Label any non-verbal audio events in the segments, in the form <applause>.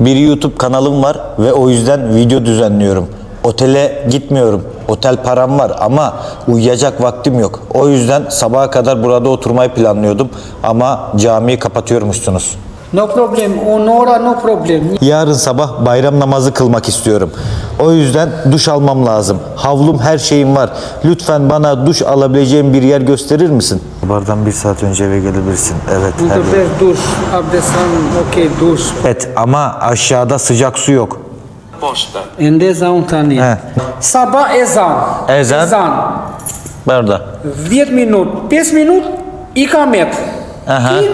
Bir YouTube kanalım var ve o yüzden video düzenliyorum. Otele gitmiyorum. Otel param var ama uyuyacak vaktim yok. O yüzden sabaha kadar burada oturmayı planlıyordum ama camiyi kapatıyormuşsunuz. No problem. Onora no problem. Yarın sabah bayram namazı kılmak istiyorum. O yüzden duş almam lazım. Havlum her şeyim var. Lütfen bana duş alabileceğim bir yer gösterir misin? Bardan bir saat önce eve gelebilirsin. Evet. her yer. Duş. Abdestan okay duş. Evet ama aşağıda sıcak su yok. Posta. En ezan tani. He. Sabah ezan. Ezan. Ezan. Burada. 4 minut. 5 minut. ikamet. Aha. Ki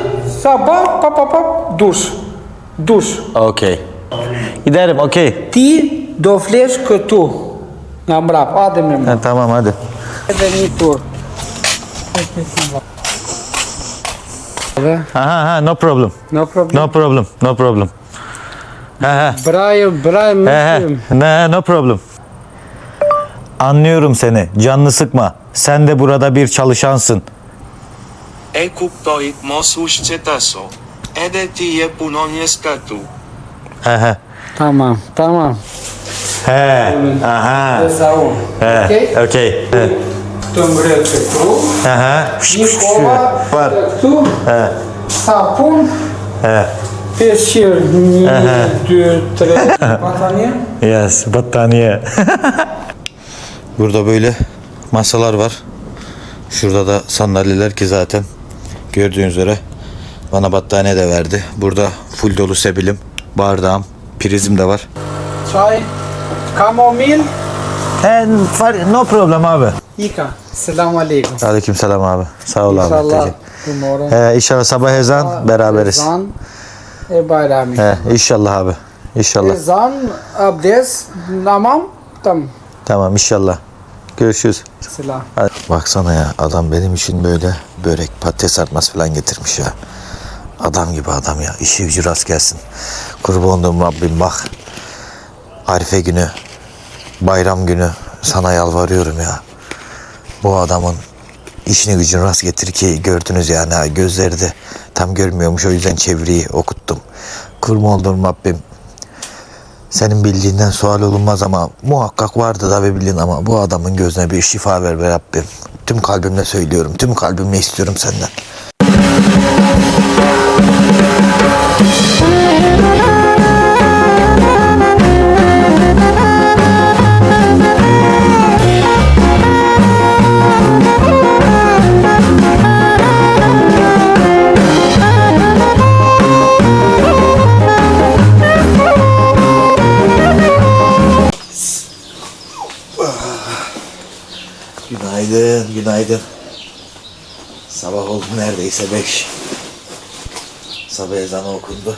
sabah pap pap pap duş. Duş. Okey. Giderim okey. Ti do flesh këtu. Nga mbrap. Adem me Ha, më. tamam hadi. Edhe një tur. Aha, ha, no problem. No problem. No problem. No problem. Ha, ha. Braj, braj, He, he. Müslüm. Ne, no problem. Anlıyorum seni. Canını sıkma. Sen de burada bir çalışansın. E kuptoj mos u shqetaso. Edhe ti je punonjes këtu. He he. Tamam, tamam. He. Aha. He. Okej? Okey. He. Të mbret këtu. Aha. Një kova. He. Sapun. He. Tre. <laughs> Batanje. Yes, battaniye. Burada böyle masalar var. Şurada da sandalyeler ki zaten gördüğünüz üzere bana battaniye de verdi. Burada full dolu sebilim, bardağım, prizim de var. Çaj. Kamomil. And no problem abi. Ika. Selamu alaikum. Aleyküm selam abi. Sağ ol abi. İnşallah. He, inşallah sabah ezan beraberiz. Ezan. E bayrami. He, inşallah abi. İnşallah. Ezan, abdes, namam. Tamam. Tamam inşallah. Görüşürüz. Selam. Hadi. Baksana ya adam benim için böyle börek patates artması falan getirmiş ya. Adam gibi adam ya. İşi gücü rast gelsin. Kurban olduğum Rabbim bak. Arife günü, bayram günü sana yalvarıyorum ya. Bu adamın işini gücünü rast getir ki gördünüz yani ha, gözleri de tam görmüyormuş o yüzden çeviriyi okuttum. Kurban olduğum Rabbim senin bildiğinden sual olunmaz ama muhakkak vardı da ve bilin ama bu adamın gözüne bir şifa ver be Rabbim. Tüm kalbimle söylüyorum. Tüm kalbimle istiyorum senden. Beş. Sabah ezanı okundu.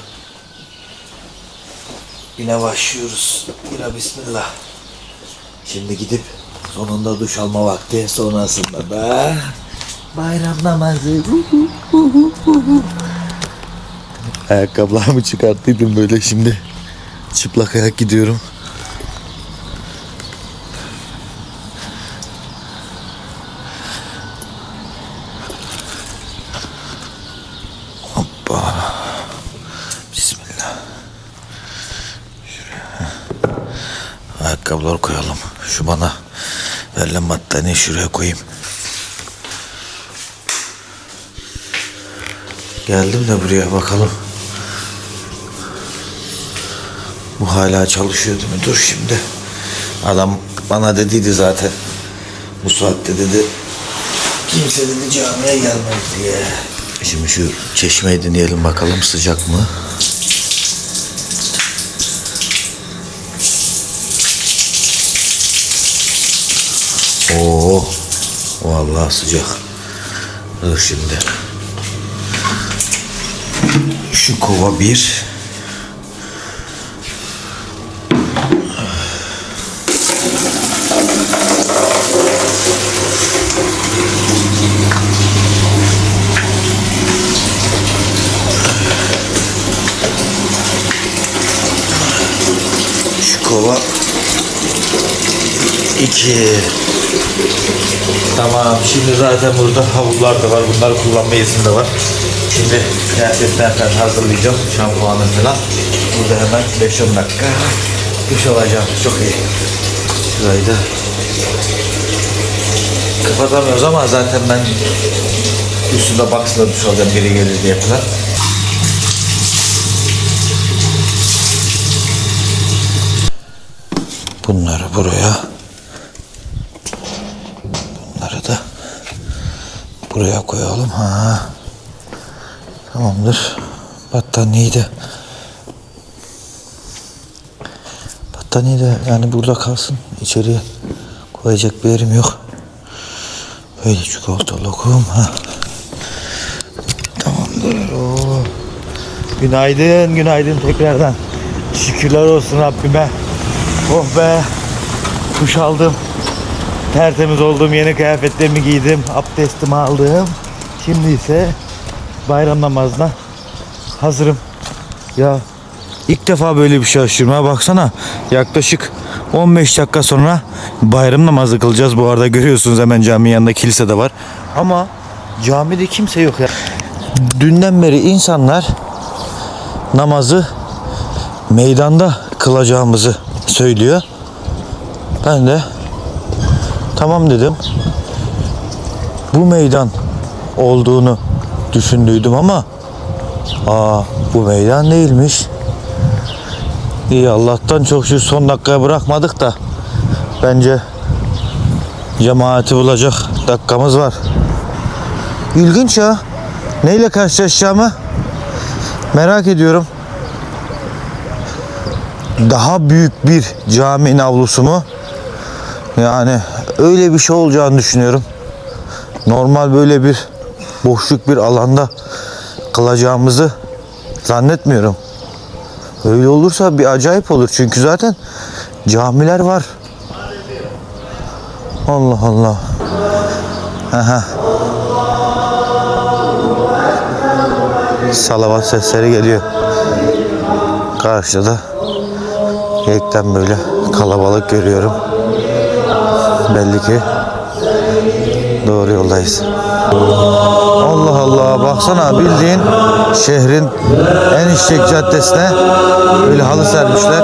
Güne başlıyoruz. Bira bismillah. Şimdi gidip sonunda duş alma vakti sonrasında da bayram namazı. Ayakkabılarımı çıkarttıydım böyle şimdi. Çıplak ayak gidiyorum. Ayakkabılar koyalım. Şu bana verilen battaniye şuraya koyayım. Geldim de buraya bakalım. Bu hala çalışıyordu mu? Dur şimdi. Adam bana dediydi zaten. Bu saatte dedi kimse dedi camiye gelmez diye. Şimdi şu çeşmeyi deneyelim bakalım sıcak mı? Vallahi sıcak. Dur şimdi. Şu kova bir. Şu kova iki. Tamam şimdi zaten burada havlular da var. Bunları kullanma izin de var. Şimdi kıyafetler falan hazırlayacağım. Şampuanı falan. Burada hemen 5-10 dakika duş alacağım. Çok iyi. Şurayı da kapatamıyoruz ama zaten ben üstünde baksana duş alacağım biri gelir diye falan. Bunları buraya bunları da buraya koyalım. Ha. Tamamdır. Battaniyeyi de battaniye de yani burada kalsın. İçeriye koyacak bir yerim yok. Böyle çikolata lokum. Ha. Tamamdır. Oo. Günaydın, günaydın tekrardan. Şükürler olsun Rabbime. Oh be. Kuş aldım. Tertemiz oldum. Yeni kıyafetlerimi giydim. Abdestimi aldım. Şimdi ise bayram namazına hazırım. Ya ilk defa böyle bir şey ha baksana. Yaklaşık 15 dakika sonra bayram namazı kılacağız. Bu arada görüyorsunuz hemen caminin yanında kilise de var. Ama camide kimse yok ya. Dünden beri insanlar namazı meydanda kılacağımızı söylüyor. Ben de tamam dedim. Bu meydan olduğunu düşündüydüm ama aa bu meydan değilmiş. İyi Allah'tan çok şu son dakikaya bırakmadık da bence cemaati bulacak dakikamız var. İlginç ya. Neyle karşılaşacağımı merak ediyorum. Daha büyük bir caminin avlusu mu? Yani öyle bir şey olacağını düşünüyorum. Normal böyle bir boşluk bir alanda kılacağımızı zannetmiyorum. Öyle olursa bir acayip olur. Çünkü zaten camiler var. Allah Allah. Aha. Salavat sesleri geliyor. Karşıda da yekten böyle kalabalık görüyorum. Belli ki doğru yoldayız. Allah Allah baksana bildiğin şehrin en işlek caddesine böyle halı sermişler.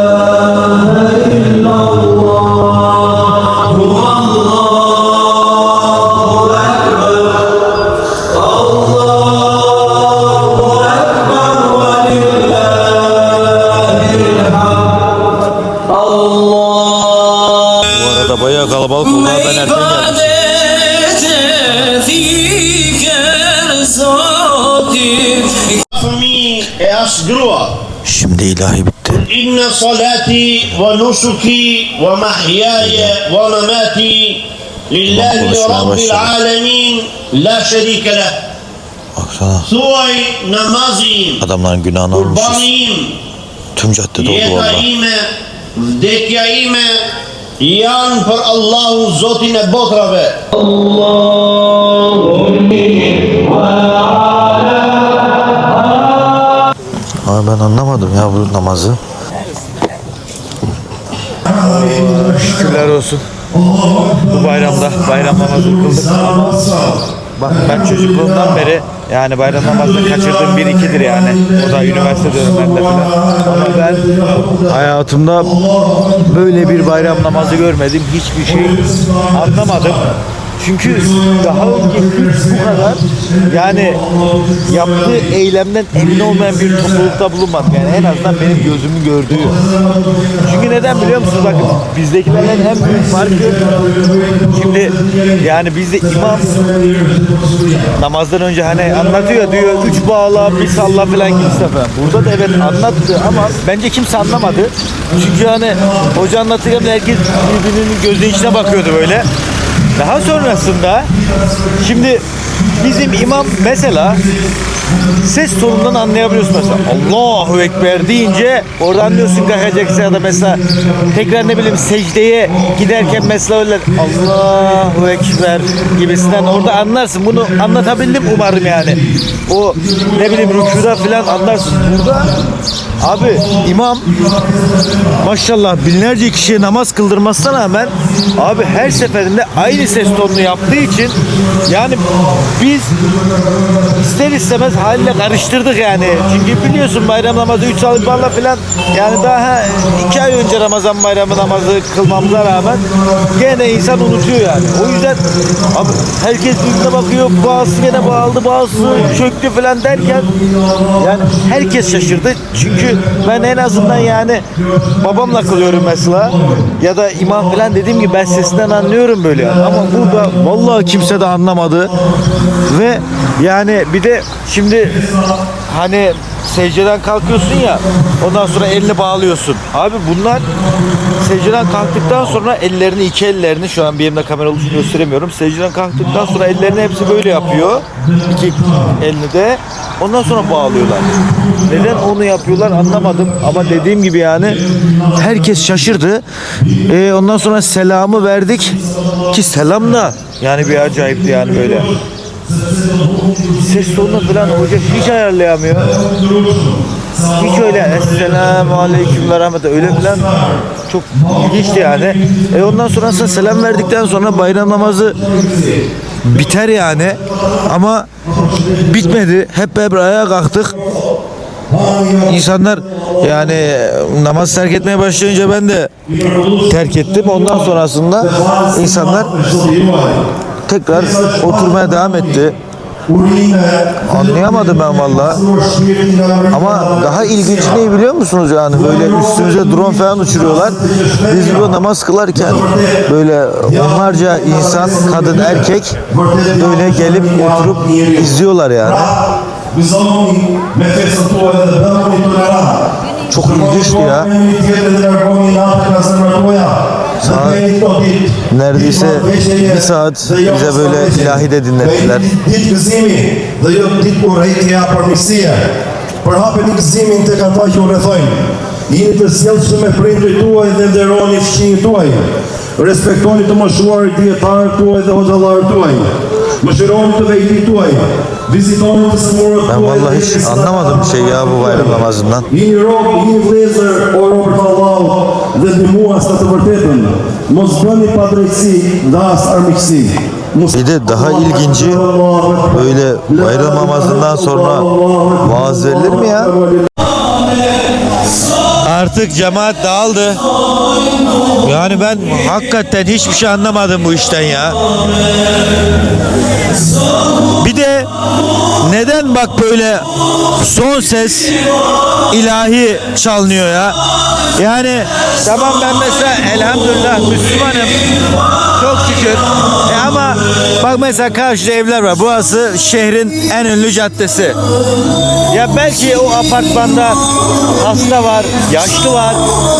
ilahi bitti. İnne salati ve nusuki ve mahyaya ve mamati lillahi rabbil alemin la şerike leh. Baksana. Suvay namazim. Adamların günahını almışız. Kurbaniyim. Tüm cadde doldu valla. Dekyaime yan për Allahu Zotin e botrave. Allahumma ben anlamadım ya bu namazı. Şükürler olsun. Bu bayramda bayram namazı kıldık bak ben çocukluğumdan beri yani bayram namazını kaçırdığım bir ikidir yani. O da üniversite dönemlerinde falan. Ama ben hayatımda böyle bir bayram namazı görmedim. Hiçbir şey anlamadım. Çünkü daha önce hiç bu kadar yani yaptığı eylemden emin olmayan bir toplulukta bulunmadım. Yani en azından benim gözümün gördüğü. Çünkü neden biliyor musunuz? Bakın bizdekilerin en büyük farkı şimdi yani bizde imam namazdan önce hani anlatıyor diyor üç bağla bir salla falan gibi falan. Burada da evet anlattı ama bence kimse anlamadı. Çünkü hani hoca anlatırken herkes birbirinin gözü içine bakıyordu böyle. Daha sonrasında şimdi bizim imam mesela ses tonundan anlayabiliyorsun mesela. Allahu Ekber deyince oradan anlıyorsun kalkacaksın ya da mesela tekrar ne bileyim secdeye giderken mesela öyle Allahu Ekber gibisinden orada anlarsın. Bunu anlatabildim umarım yani. O ne bileyim rükuda falan anlarsın. Burada abi imam maşallah binlerce kişiye namaz kıldırmasına rağmen abi her seferinde aynı ses tonunu yaptığı için yani bir biz ister istemez haliyle karıştırdık yani. Çünkü biliyorsun bayram namazı 3 saat falan filan yani daha 2 ay önce Ramazan bayramı namazı kılmamıza rağmen gene insan unutuyor yani. O yüzden abi herkes birbirine bakıyor. Bazısı gene bağladı, bazısı çöktü falan derken yani herkes şaşırdı. Çünkü ben en azından yani babamla kılıyorum mesela ya da imam falan dediğim gibi ben sesinden anlıyorum böyle. Ama burada vallahi kimse de anlamadı ve yani bir de şimdi hani secdeden kalkıyorsun ya ondan sonra elini bağlıyorsun. Abi bunlar secdeden kalktıktan sonra ellerini iki ellerini şu an bir elimde kamera gösteremiyorum. Secdeden kalktıktan sonra ellerini hepsi böyle yapıyor. İki elini de ondan sonra bağlıyorlar. Neden onu yapıyorlar anlamadım ama dediğim gibi yani herkes şaşırdı. Ee, ondan sonra selamı verdik ki selam da yani bir acayipti yani böyle. Ses tonunu falan hoca hiç ayarlayamıyor. Hiç öyle Esselamu Aleyküm ve Rahmetullah öyle falan çok ilginçti yani. E ondan sonrasında selam verdikten sonra bayram namazı biter yani. Ama bitmedi. Hep beraber ayağa kalktık. İnsanlar yani namaz terk etmeye başlayınca ben de terk ettim. Ondan sonrasında insanlar tekrar oturmaya devam etti. Anlayamadım ben valla. Ama daha ilginç ne biliyor musunuz yani böyle üstümüze drone falan uçuruyorlar. Biz burada namaz kılarken böyle onlarca insan, kadın, erkek böyle gelip oturup izliyorlar yani. Çok ilginçti ya. Saat neredeyse bir saat bize böyle ilahi de dinlettiler. Për hapin i gëzimin të ka ta që u rrethojnë. Jini të sjellshëm me prindrit tuaj dhe nderoni fëmijët tuaj. Respektoni të moshuarit dietarët tuaj dhe hoxhallarët tuaj. Mëshironi të vejtit tuaj. Ben vallahi hiç anlamadım bir şey ya bu bayram namazından. Dhe ndihmuas të të vërtetën. Mos bëni padrejtësi as armiqësi. Bir de daha ilginci böyle bayram namazından sonra vaaz verilir mi ya? Artık cemaat dağıldı. Yani ben hakikaten hiçbir şey anlamadım bu işten ya. Bir de neden bak böyle son ses ilahi çalınıyor ya? Yani tamam ben mesela elhamdülillah Müslümanım. Çok şükür. E ama bak mesela karşıda evler var. Burası şehrin en ünlü caddesi. Ya belki o apartmanda hasta var, yaşlı var,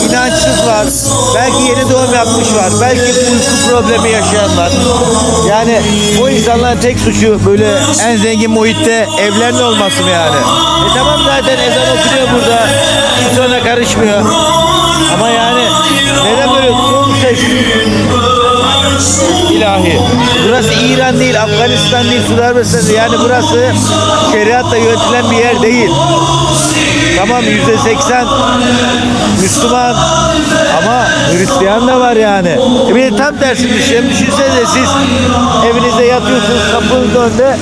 inançsız var. Belki yeni doğum yapmış var. Belki uyku problemi yaşayan var. Yani bu insanların tek suçu böyle en zengin muhitte evlerinde olması mı yani? E tamam zaten ezan okunuyor burada. Kimse ona karışmıyor. Ama yani neden böyle son ses ilahi. Burası İran değil, Afganistan değil, Sudan Arabistan. Yani burası şeriatla yönetilen bir yer değil. Tamam yüzde seksen Müslüman ama Hristiyan da var yani. E bir de tam tersini düşünelim. Düşünsenize siz evinizde yatıyorsunuz kapınızın önünde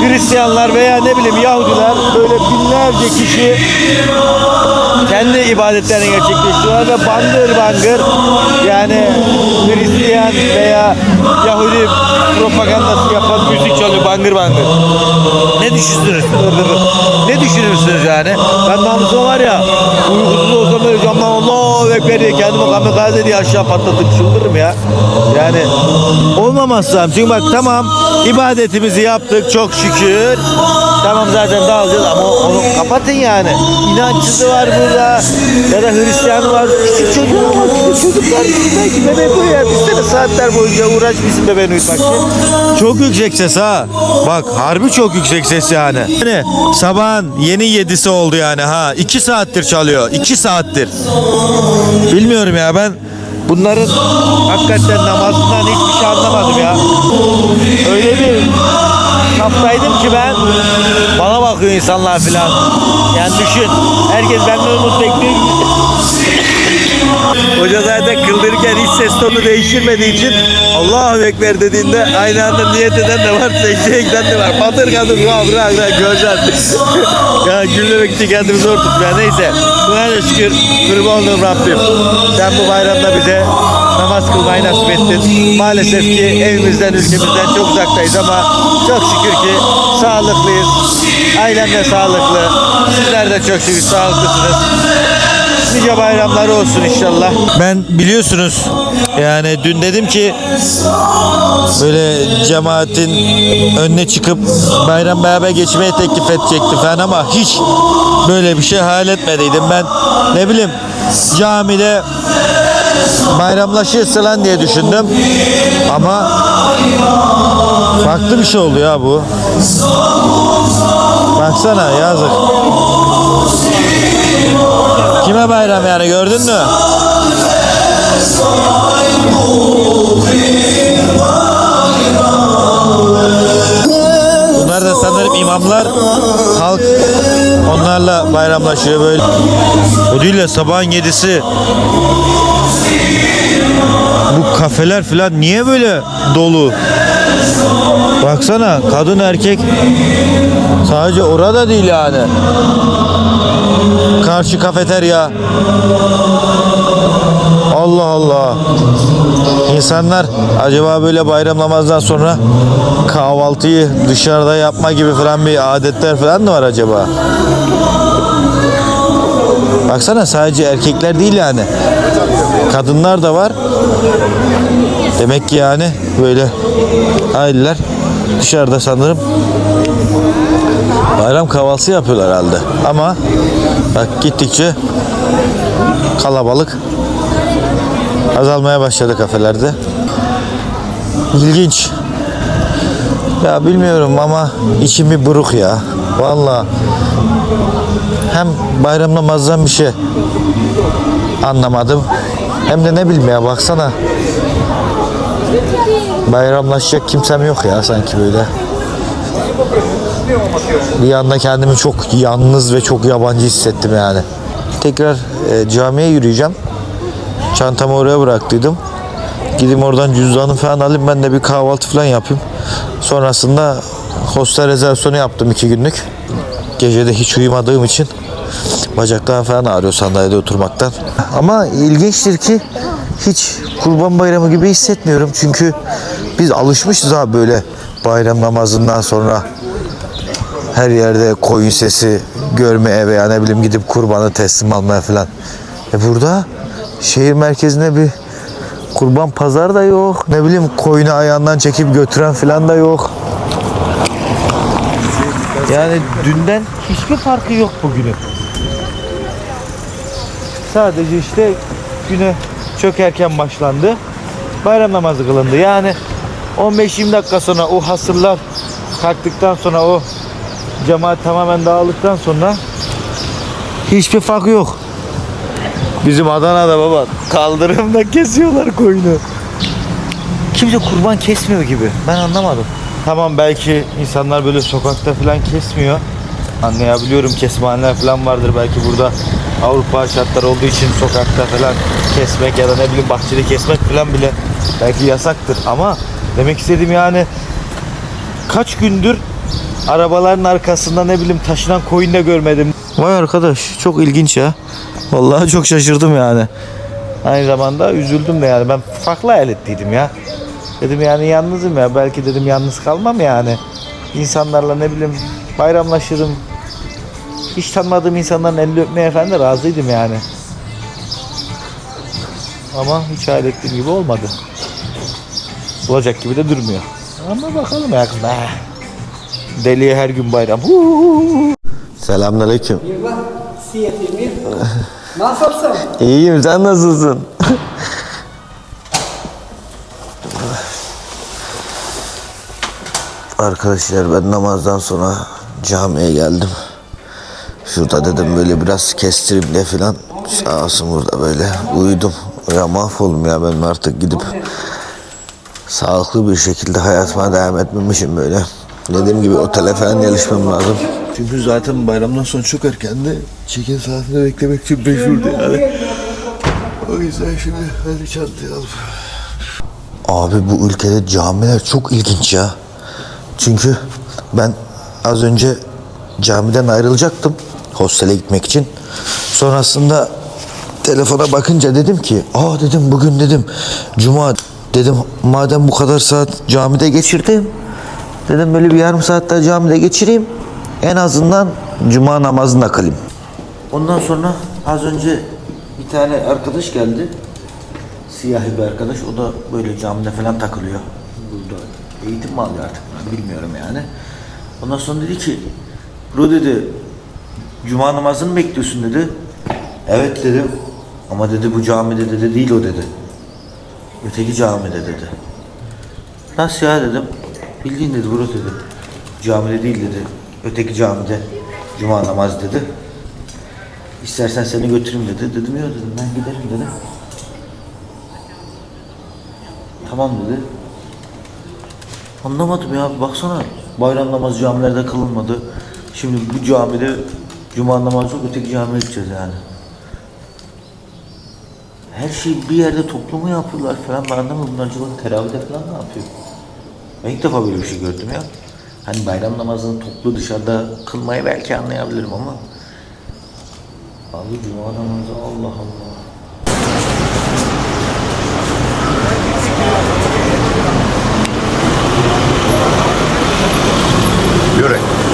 Hristiyanlar veya ne bileyim Yahudiler böyle binlerce kişi kendi ibadetlerini gerçekleştiriyorlar ve bangır bangır yani Hristiyan veya Yahudi propagandası yapan müzik çalıyor bangır bangır. Ne düşünürsünüz? ne düşünürsünüz yani? Ben namusum var ya uykusuz olsam böyle camdan Allahu Ekber diye kendimi kamikaze diye aşağı patlatıp çıldırırım ya. Yani olmaması lazım. Çünkü bak tamam ibadetimizi yaptık çok şükür. Tamam zaten dağılacağız ama onu kapatın yani. İnançsızı var burada ya da Hristiyanı var. Küçük çocuklar var. Küçük çocuklar belki bebeği uyuyor. Biz sene saatler boyunca uğraşmışsın bebeğini uyutmak için. Çok yüksek ses ha. Bak harbi çok yüksek ses yani. Yani sabahın yeni yedisi oldu yani ha. iki saattir çalıyor. iki saattir. Bilmiyorum ya ben bunların hakikaten namazından hiçbir şey anlamadım ya. Öyle bir kaftaydım ki ben bana bakıyor insanlar filan. Yani düşün herkes benden umut bekliyor. <laughs> Hoca zaten kıldırırken hiç ses tonu değiştirmediği için Allahu Ekber dediğinde aynı anda niyet eden de var, secdeye giden de var. Batır kadın, ya bırak bırak göreceğiz. <laughs> ya gülmemek için kendimi zor tutmuyor. Neyse, buna şükür kurban olduğum Rabbim. Sen bu bayramda bize namaz kılmayı nasip ettin. Maalesef ki evimizden, ülkemizden çok uzaktayız ama çok şükür ki sağlıklıyız. Ailem de sağlıklı. Sizler de çok şükür sağlıklısınız. Nice bayramlar olsun inşallah. Ben biliyorsunuz yani dün dedim ki böyle cemaatin önüne çıkıp bayram beraber geçmeye teklif edecekti falan ama hiç böyle bir şey hayal etmediydim. Ben ne bileyim camide bayramlaşırsa lan diye düşündüm. Ama farklı bir şey oldu ya bu. Baksana yazık. Kime bayram yani gördün mü? Bunlar da sanırım imamlar halk onlarla bayramlaşıyor böyle. O değil de sabahın yedisi bu kafeler falan niye böyle dolu? Baksana kadın erkek sadece orada değil yani. Karşı kafeterya. Allah Allah. İnsanlar acaba böyle bayram namazdan sonra kahvaltıyı dışarıda yapma gibi falan bir adetler falan mı var acaba? Baksana sadece erkekler değil yani. Kadınlar da var. Demek ki yani böyle aileler dışarıda sanırım bayram kahvaltısı yapıyorlar herhalde. Ama bak gittikçe kalabalık azalmaya başladı kafelerde. İlginç. Ya bilmiyorum ama içim bir buruk ya. Vallahi hem bayram namazdan bir şey anlamadım. Hem de ne ya baksana. Bayramlaşacak kimsem yok ya sanki böyle. Bir anda kendimi çok yalnız ve çok yabancı hissettim yani. Tekrar e, camiye yürüyeceğim. Çantamı oraya bıraktıydım. Gideyim oradan cüzdanı falan alayım ben de bir kahvaltı falan yapayım. Sonrasında hostel rezervasyonu yaptım iki günlük. Gecede hiç uyumadığım için bacaklarım falan ağrıyor sandalyede oturmaktan. Ama ilginçtir ki hiç kurban bayramı gibi hissetmiyorum. Çünkü biz alışmışız abi böyle bayram namazından sonra her yerde koyun sesi görmeye veya ne bileyim gidip kurbanı teslim almaya falan. E burada şehir merkezinde bir kurban pazar da yok. Ne bileyim koyunu ayağından çekip götüren falan da yok. Yani dünden hiçbir farkı yok bugünün. Sadece işte güne çok erken başlandı. Bayram namazı kılındı. Yani 15-20 dakika sonra o hasırlar kalktıktan sonra o cemaat tamamen dağıldıktan sonra hiçbir farkı yok. Bizim Adana'da baba kaldırımda kesiyorlar koyunu. Kimse kurban kesmiyor gibi. Ben anlamadım. Tamam belki insanlar böyle sokakta falan kesmiyor. Anlayabiliyorum kesmehaneler falan vardır belki burada Avrupa şartları olduğu için sokakta falan kesmek ya da ne bileyim bahçede kesmek falan bile belki yasaktır ama demek istediğim yani kaç gündür arabaların arkasında ne bileyim taşınan koyun da görmedim. Vay arkadaş çok ilginç ya. Vallahi çok şaşırdım yani. Aynı zamanda üzüldüm de yani ben farklı hayal ettiydim ya. Dedim yani yalnızım ya belki dedim yalnız kalmam yani. İnsanlarla ne bileyim bayramlaşırım. Hiç tanımadığım insanların elini öpmeye falan da razıydım yani. Ama hiç hayal ettiğim gibi olmadı. Olacak gibi de durmuyor. Ama bakalım ya kız. Ah. Deliye her gün bayram. Selamünaleyküm. Nasılsın? İyiyim sen nasılsın? Arkadaşlar ben namazdan sonra camiye geldim. Şurada dedim böyle biraz kestireyim de filan. Sağ olsun burada böyle uyudum. Ya mahvoldum ya ben artık gidip sağlıklı bir şekilde hayatıma devam etmemişim böyle. Dediğim gibi otele falan yerleşmem lazım. Çünkü zaten bayramdan sonra çok erkendi. Çekin saatinde beklemek için meşhurdu yani. O yüzden şimdi hadi çantayı alıp. Abi bu ülkede camiler çok ilginç ya. Çünkü ben az önce camiden ayrılacaktım hostele gitmek için. Sonrasında telefona bakınca dedim ki aa dedim bugün dedim cuma dedim madem bu kadar saat camide geçirdim dedim böyle bir yarım saat daha camide geçireyim en azından cuma namazında kılayım. Ondan sonra az önce bir tane arkadaş geldi. Siyahi bir arkadaş. O da böyle camide falan takılıyor. Burada eğitim mi alıyor artık bilmiyorum yani. Ondan sonra dedi ki Bro dedi Cuma namazını bekliyorsun dedi. Evet dedim. Ama dedi bu camide dedi değil o dedi. Öteki camide dedi. Nasıl ya dedim. Bildiğin dedi bro dedi. Camide değil dedi. Öteki camide cuma namazı dedi. İstersen seni götüreyim dedi. Dedim yok dedim ben giderim dedim. Tamam dedi. Anlamadım ya baksana bayram namazı camilerde kılınmadı. Şimdi bu camide cuma namazı yok öteki camiye gideceğiz yani. Her şeyi bir yerde toplumu yapıyorlar falan ben anlamadım bunlar acaba teravihde falan ne yapıyor? Ben ilk defa böyle bir şey gördüm ya. Hani bayram namazını toplu dışarıda kılmayı belki anlayabilirim ama Abi cuma namazı Allah Allah.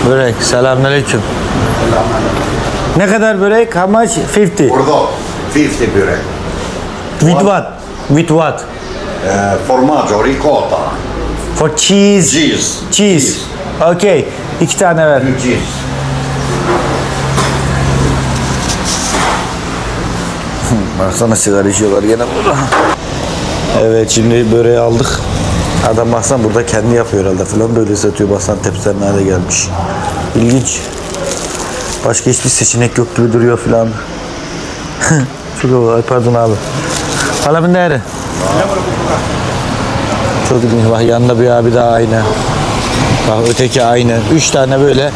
Börek. Selamünaleyküm. Ne kadar börek? How much? 50. Burada 50 börek. With what? With what? Uh, formaggio, ricotta, For cheese. cheese. Cheese. Okay. İki tane ver. Cheese. <laughs> Baksana sigara içiyorlar gene burada. Evet şimdi böreği aldık. Adam baksana burada kendi yapıyor herhalde falan böyle satıyor baksana tepsiler nerede gelmiş. İlginç. Başka hiçbir seçenek yok gibi duruyor falan. <laughs> Çok havalı. Pardon abi. Palamın değeri. Çok ilginç. Bak yanında bir abi daha aynı. Bak öteki aynı. Üç tane böyle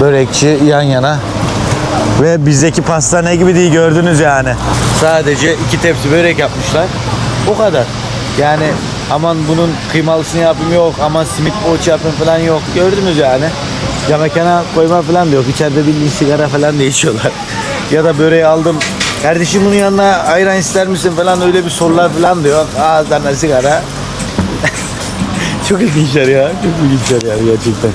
börekçi yan yana. Ve bizdeki pastane gibi değil gördünüz yani. Sadece iki tepsi börek yapmışlar. O kadar. Yani aman bunun kıymalısını yapayım yok, aman simit poğaça yapayım falan yok. Gördünüz yani. Ya mekana koyma falan da yok. İçeride bildiğin sigara falan da içiyorlar. <laughs> ya da böreği aldım. Kardeşim bunun yanına ayran ister misin falan öyle bir sorular falan da yok. Ağızlarına sigara. <laughs> Çok ilginçler ya. Çok ilginçler yani gerçekten.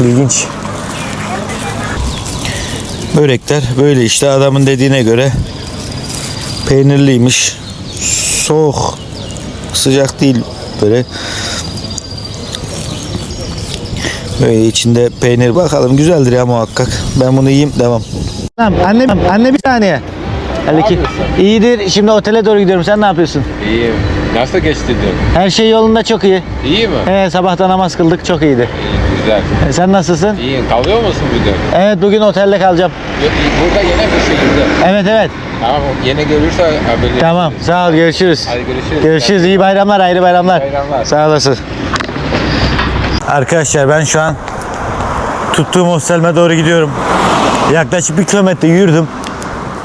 İlginç. Börekler böyle işte adamın dediğine göre peynirliymiş. Soğuk. Sıcak değil böyle. Böyle içinde peynir bakalım güzeldir ya muhakkak. Ben bunu yiyeyim devam. Tamam anne anne bir saniye. Halbuki iyidir. Şimdi otele doğru gidiyorum. Sen ne yapıyorsun? İyiyim. Nasıl geçti dün? Her şey yolunda çok iyi. İyi mi? He, sabahta namaz kıldık çok iyiydi. İyi, güzel. E, sen nasılsın? İyi. Kalıyor musun bugün? Evet bugün otelde kalacağım. İyi. Burada yine bir şekilde. Evet evet. Tamam. Yine görürse haberleşiriz. Tamam sağ ol görüşürüz. Hadi görüşürüz. Görüşürüz iyi bayramlar ayrı bayramlar. Bayramlar. Sağ olasın. Arkadaşlar ben şu an tuttuğum hostelime doğru gidiyorum. Yaklaşık bir kilometre yürüdüm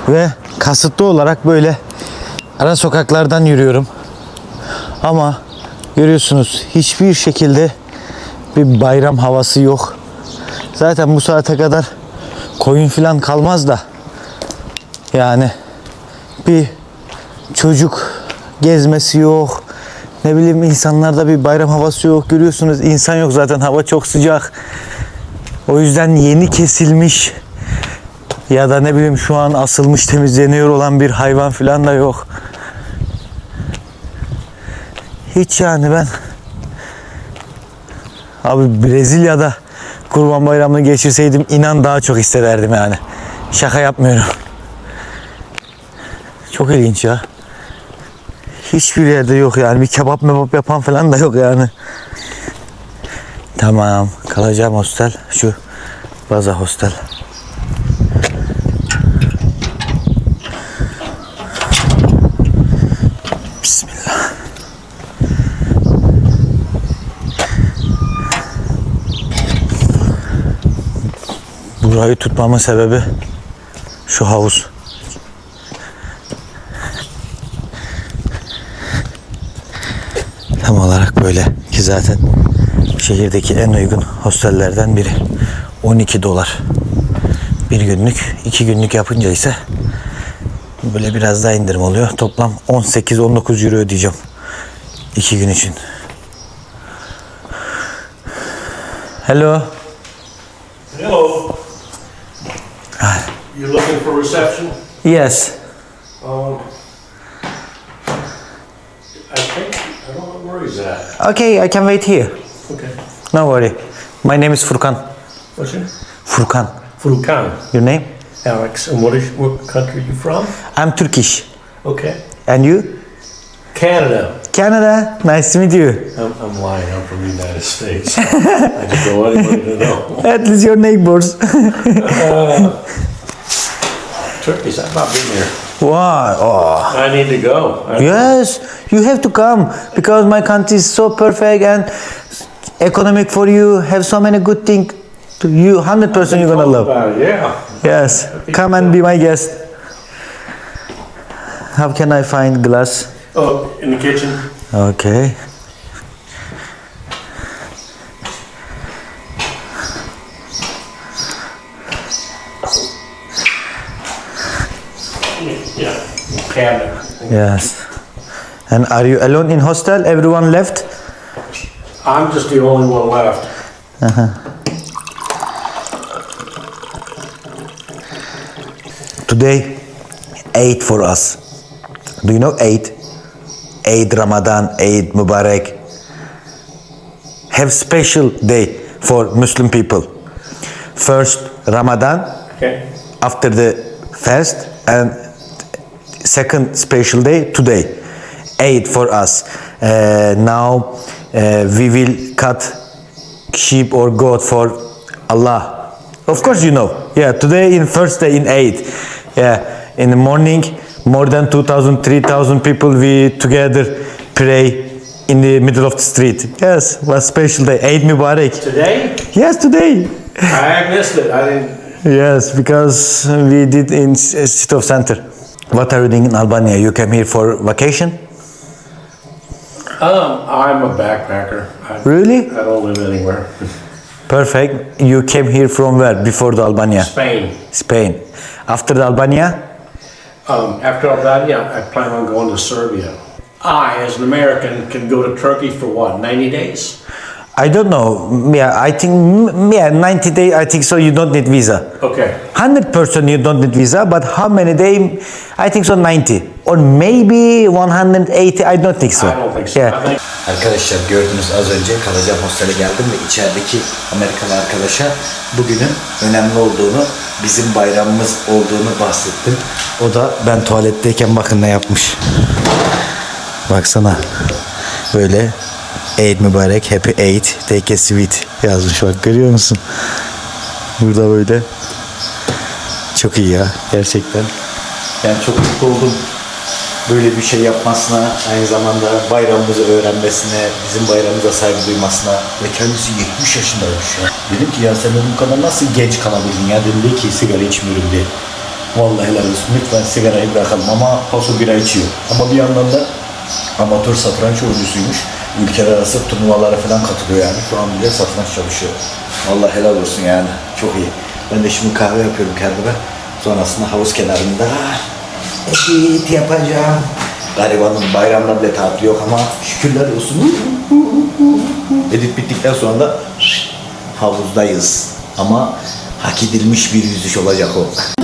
ve kasıtlı olarak böyle ara sokaklardan yürüyorum. Ama görüyorsunuz hiçbir şekilde bir bayram havası yok. Zaten bu saate kadar koyun falan kalmaz da yani bir çocuk gezmesi yok. Ne bileyim insanlarda bir bayram havası yok. Görüyorsunuz insan yok zaten hava çok sıcak. O yüzden yeni kesilmiş ya da ne bileyim şu an asılmış temizleniyor olan bir hayvan falan da yok. Hiç yani ben abi Brezilya'da Kurban Bayramı'nı geçirseydim inan daha çok hissederdim yani. Şaka yapmıyorum. Çok ilginç ya. Hiçbir yerde yok yani. Bir kebap mebap yapan falan da yok yani. Tamam. Kalacağım hostel. Şu Baza hostel. Burayı tutmamın sebebi şu havuz. Tam olarak böyle ki zaten şehirdeki en uygun hostellerden biri. 12 dolar. Bir günlük, iki günlük yapınca ise böyle biraz daha indirim oluyor. Toplam 18-19 euro ödeyeceğim. iki gün için. Hello. Reception? Yes. Um, I think, I don't know where he's at. Okay, I can wait here. Okay. No worry. My name is Furkan. What's your? Furkan. Furkan. Your name? Alex. And what is, what country are you from? I'm Turkish. Okay. And you? Canada. Canada. Nice to meet you. I'm, I'm lying. I'm from the United States. <laughs> I just don't want anybody to know. <laughs> At least your neighbors. <laughs> Turkey's, I've not been there. Why? Oh. I need to go. I- Yes, you have to come because my country is so perfect and economic for you. Have so many good things. To you, hundred percent you're gonna love. Uh, yeah. Yes, come and be my guest. How can I find glass? Oh, in the kitchen? Okay. Yeah. Cabinet. Yes. And are you alone in hostel? Everyone left? I'm just the only one left. Uh-huh. Today, eight for us. Do you know eight? Eid Ramadan, Eid Mubarak. Have special day for Muslim people. First Ramadan, Okay. after the fast, and second special day today. Eid for us. Uh, now uh, we will cut sheep or goat for Allah. Of course you know. Yeah, today in first day in Eid. Yeah, in the morning more than 2000 3000 people we together pray in the middle of the street. Yes, was special day. Eid Mubarak. Today? Yes, today. I missed it. I didn't. Yes, because we did in City of Center. What are you doing in Albania? You came here for vacation? Um, I'm a backpacker. I, Really? I don't live anywhere. Perfect. You came here from where? Before the Albania? Spain. Spain. After the Albania? Um, after yeah, I plan on going to Serbia. I, as an American, can go to Turkey for what, 90 days? I don't know. Yeah, I think yeah, 90 days. I think so. You don't need visa. Okay. 100% you don't need visa, but how many days? I think so 90 or maybe 180. I don't think so. I don't think so. Yeah. I think Arkadaşlar gördünüz az önce kalacağım hostele geldim ve içerideki Amerikalı arkadaşa bugünün önemli olduğunu, bizim bayramımız olduğunu bahsettim. O da ben tuvaletteyken bakın ne yapmış. Baksana. Böyle Eid mübarek, Happy Eid, Take a Sweet yazmış bak görüyor musun? Burada böyle. Çok iyi ya gerçekten. Yani çok mutlu oldum böyle bir şey yapmasına, aynı zamanda bayramımızı öğrenmesine, bizim bayramımıza saygı duymasına ve kendisi 70 yaşındaymış ya. Dedim ki ya sen bu kadar nasıl genç kalabildin ya? Dedim de ki sigara içmiyorum diye. Vallahi helal olsun lütfen sigarayı bırakalım ama paso bira içiyor. Ama bir yandan da amatör satranç oyuncusuymuş. Ülkeler arası turnuvalara falan katılıyor yani. Şu an bile satranç çalışıyor. Vallahi helal olsun yani. Çok iyi. Ben de şimdi kahve yapıyorum kendime. Sonrasında havuz kenarında Edit yapacağım. Garibanın bayramda bile tatlı yok ama şükürler olsun. Edit bittikten sonra da havuzdayız. Ama hak edilmiş bir yüzüş olacak o.